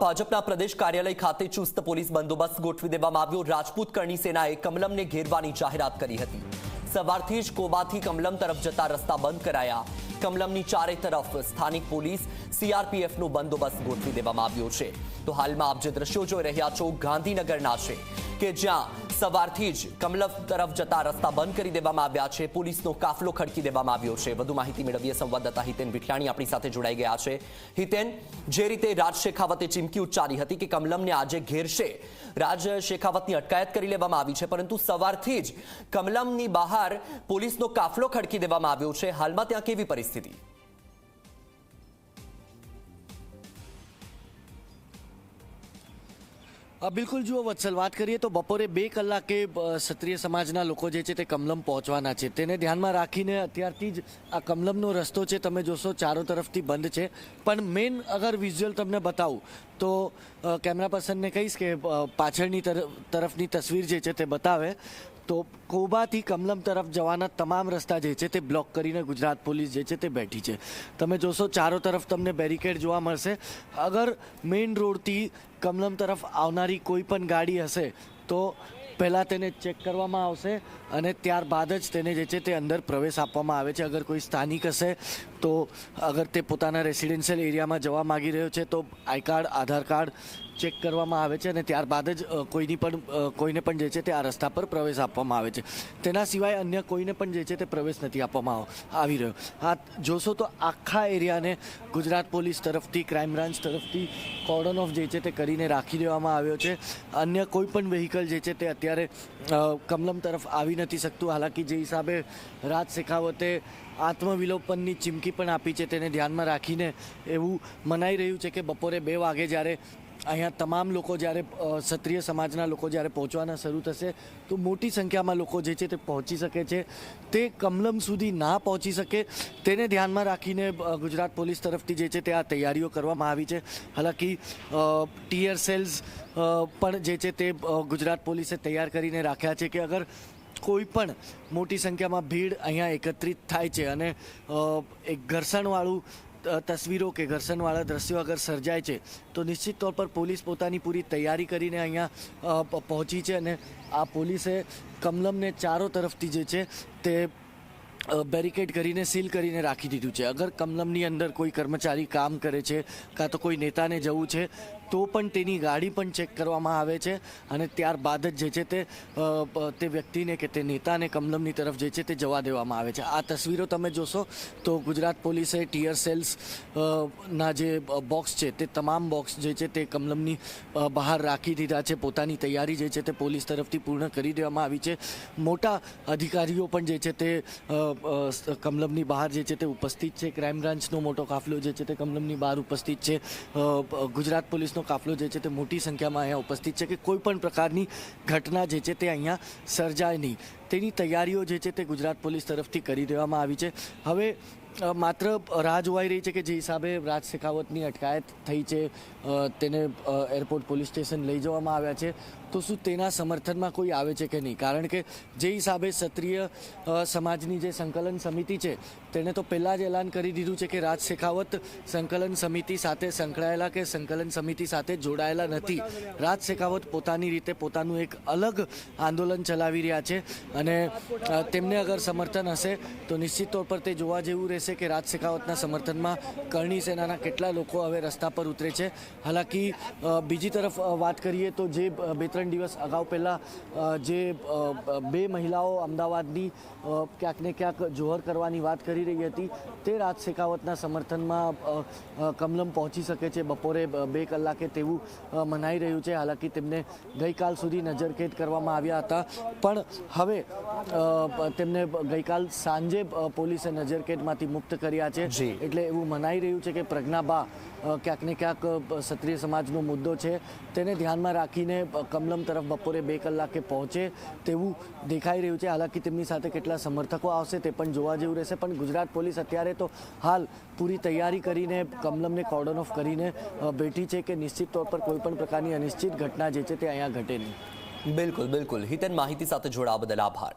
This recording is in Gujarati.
ભાજપના પ્રદેશ કાર્યાલય ખાતે ચુસ્ત પોલીસ બંદોબસ્ત ગોઠવી દેવામાં આવ્યો. રાજપૂત કરણી સેનાએ કમલમને ઘેરવાની જાહેરાત કરી હતી. સવારથી જ કોબાથી કમલમ તરફ જતા રસ્તા બંધ કરાયા. કમલમની ચારે તરફ સ્થાનિક પોલીસ સીઆરપીએફનો બંદોબસ્ત ગોઠવી દેવામાં આવ્યો છે. તો હાલમાં આપ જે દ્રશ્યો જોઈ રહ્યા છો, ગાંધીનગરના છે. કે જ્યાં સવારથી જ કમલમ તરફ જતા રસ્તા બંધ કરી દેવામાં આવ્યા છે. પોલીસનો કાફલો ખડકી દેવામાં આવ્યો છે. વધુ માહિતી મેળવીએ સંવાદદાતા હિતેન વિઠલાણી આપણી સાથે જોડાઈ ગયા છે. હિતેન, જે રીતે રાજ શેખાવતે ચીમકી ઉચ્ચારી હતી કે કમલમને આજે ઘેરશે રાજ શેખાવતની અટકાયત કરી લેવામાં આવી છે, પરંતુ સવારથી જ કમલમની બહાર પોલીસનો કાફલો ખડકી દેવામાં આવ્યો છે. હાલમાં ત્યાં કેવી પરિસ્થિતિ? બિલકુલ, જુઓ, વત્સલ, વાત કરીએ તો બપોરે બે કલાકે ક્ષત્રિય સમાજના લોકો જે છે તે કમલમ પહોંચવાના છે. તેને ધ્યાનમાં રાખીને અત્યારથી જ આ કમલમનો રસ્તો છે તમે જોશો ચારો તરફથી બંધ છે. પણ મેઇન અગર વિઝ્યુઅલ તમને બતાવું, તો કેમેરા પર્સનને કહીશ કે પાછળની તરફ તરફની તસવીર જે છે તે બતાવે, તો કોબાથી કમલમ તરફ જવાના તમામ રસ્તા જે છે તે બ્લોક કરીને ગુજરાત પોલીસ જે છે તે બેઠી છે. તમે જોશો ચારો તરફ તમને બેરિકેડ જોવા મળશે. અગર મેઇન રોડથી કમલમ તરફ આવનારી કોઈ પણ ગાડી હશે તો પહેલાં તેને ચેક કરવામાં આવશે અને ત્યારબાદ જ તેને જે છે તે અંદર પ્રવેશ આપવામાં આવે છે. અગર કોઈ સ્થાનિક હશે તો અગર તે પોતાના રેસિડેન્શિયલ એરિયામાં જવા માગી રહ્યો છે તો I card, Aadhaar card check કરવામાં આવે છે અને ત્યારબાદ જ કોઈની પણ કોઈને પણ જે છે તે આ રસ્તા પર પ્રવેશ આપવામાં આવે છે. તેના સિવાય અન્ય કોઈને પણ જે છે તે પ્રવેશ નથી આપવામાં આવ- રહ્યો. આ જોશો તો આખા એરિયાને ગુજરાત પોલીસ તરફથી ક્રાઇમ બ્રાન્ચ તરફથી કોર્ડન ઓફ જે છે તે કરીને રાખી દેવામાં આવ્યો છે. અન્ય કોઈ પણ વેહિકલ જે છે તે અત્યારે અ, કમલમ તરફ આવી નથી શકતું. હાલાકી જે હિસાબે રાજ શેખાવતે આત્મવિલોપનની ચીમકી પણ આપી છે તેને ધ્યાનમાં રાખીને એવું મનાઈ રહ્યું છે કે બપોરે બે વાગે જ્યારે અહીંયા તમામ લોકો જ્યારે ક્ષત્રિય સમાજના લોકો જ્યારે પહોંચવાના શરૂ થશે, તો મોટી સંખ્યામાં લોકો જે છે તે પહોંચી શકે છે. તે કમલમ સુધી ના પહોંચી શકે, તેને ધ્યાનમાં રાખીને ગુજરાત પોલીસ તરફથી જે છે તે આ તૈયારીઓ કરવામાં આવી છે. હાલાકી ટીયર સેલ્સ પણ જે છે તે ગુજરાત પોલીસે તૈયાર કરીને રાખ્યા છે કે અગર કોઈ પણ મોટી સંખ્યામાં ભીડ અહીંયા એકત્રિત થાય છે અને એક ઘર્ષણવાળું તસવીરો કે ઘર્ષણવાળા દ્રશ્યો અગર સર્જાય છે, તો નિશ્ચિત તौर પર પોલીસ પોતાની પૂરી તૈયારી કરીને અહીંયા પહોંચી છે અને આ પોલીસે કમલમને ચારો તરફથી જે છે તે બેરિકેડ કરીને, સીલ કરીને રાખી દીધું છે. અગર કમલમની અંદર કોઈ કર્મચારી કામ કરે છે, કાં તો કોઈ નેતાને જવું છે તો પણ તેની ગાડી પણ ચેક કરવામાં આવે છે અને ત્યારબાદ જ જે છે તે તે વ્યક્તિને કે તે નેતાને કમલમની તરફ જે છે તે જવા દેવામાં આવે છે. આ તસવીરો તમે જોશો તો ગુજરાત પોલીસે ટીયર સેલ્સ ના જે બોક્સ છે તે તમામ બોક્સ જે છે તે કમલમની બહાર રાખી દીધા છે. પોતાની તૈયારી જે છે તે પોલીસ તરફથી પૂર્ણ કરી દેવામાં આવી છે. મોટા અધિકારીઓ પણ જે છે તે કમલમની બહાર જે છે તે ઉપસ્થિત છે. ક્રાઇમ બ્રાન્ચનો મોટો કાફલો જે છે તે કમલમની બહાર ઉપસ્થિત છે. ગુજરાત પોલીસનો કાફલો જે છે તે મોટી સંખ્યામાં અહીંયા ઉપસ્થિત છે કે કોઈ પણ પ્રકારની ઘટના જે છે તે અહીંયા સર્જાય નહીં. તેની તૈયારીઓ જે છે તે ગુજરાત પોલીસ તરફથી કરી દેવામાં આવી છે. હવે માત્ર રાહ જોવાઈ રહી છે કે જે હિસાબે રાજ શેખાવતની અટકાયત થઈ છે તેને એરપોર્ટ પોલીસ સ્ટેશન લઈ જવામાં આવ્યા છે. તો શું તેના સમર્થનમાં કોઈ આવે છે કે નહીં? કારણ કે જે હિસાબે ક્ષત્રિય સમાજની જે સંકલન સમિતિ છે, તેણે તો પહેલાં જ એલાન કરી દીધું છે કે રાજ શેખાવત સંકલન સમિતિ સાથે સંકળાયેલા કે સંકલન સમિતિ સાથે જોડાયેલા નથી. રાજ શેખાવત પોતાની રીતે પોતાનું એક અલગ આંદોલન ચલાવી રહ્યા છે. અને તેમને અગર સમર્થન હશે, તો નિશ્ચિત તौर પર તે જોવા જેવું રહેશે કે રાજ શેખાવતના સમર્થનમાં કરણી સેનાના કેટલા લોકો હવે રસ્તા પર ઉતરે છે. હાલાકી બીજી તરફ વાત કરીએ તો જે બે ત્રણ દિવસ અગાઉ પહેલાં જે બે મહિલાઓ અમદાવાદની ક્યાંક ને ક્યાંક જોહર કરવાની વાત કરી રહી હતી, તે રાજ શેખાવતના સમર્થનમાં કમલમ પહોંચી શકે છે. બપોરે બે કલાકે તેવું મનાઈ રહ્યું છે. હાલાકી તેમને ગઈકાલ સુધી નજરકેદ કરવામાં આવ્યા હતા. પણ હવે તેમને ગઈકાલ સાંજે પોલીસે નજરકેટમાંથી મુક્ત કર્યા છે. એટલે એવું મનાઈ રહ્યું છે કે પ્રજ્ઞાબા ક્યાંક ને ક્યાંક ક્ષત્રિય સમાજનો મુદ્દો છે. તેને ધ્યાનમાં રાખીને કમલમ તરફ બપોરે બે કલાકે પહોંચે તેવું દેખાઈ રહ્યું છે. હાલાકી તેમની સાથે કેટલા સમર્થકો આવશે તે પણ જોવા જેવું રહેશે. પણ ગુજરાત પોલીસ અત્યારે તો હાલ પૂરી તૈયારી કરીને કમલમને કોર્ડન ઓફ કરીને બેઠી છે કે નિશ્ચિત તોર પર કોઈ પણ પ્રકારની અનિશ્ચિત ઘટના જે છે તે અહીંયા ઘટે નહીં. બિલકુલ બિલકુલ. હિતન માહિતી સાથે જોડાવા બદલ આભાર.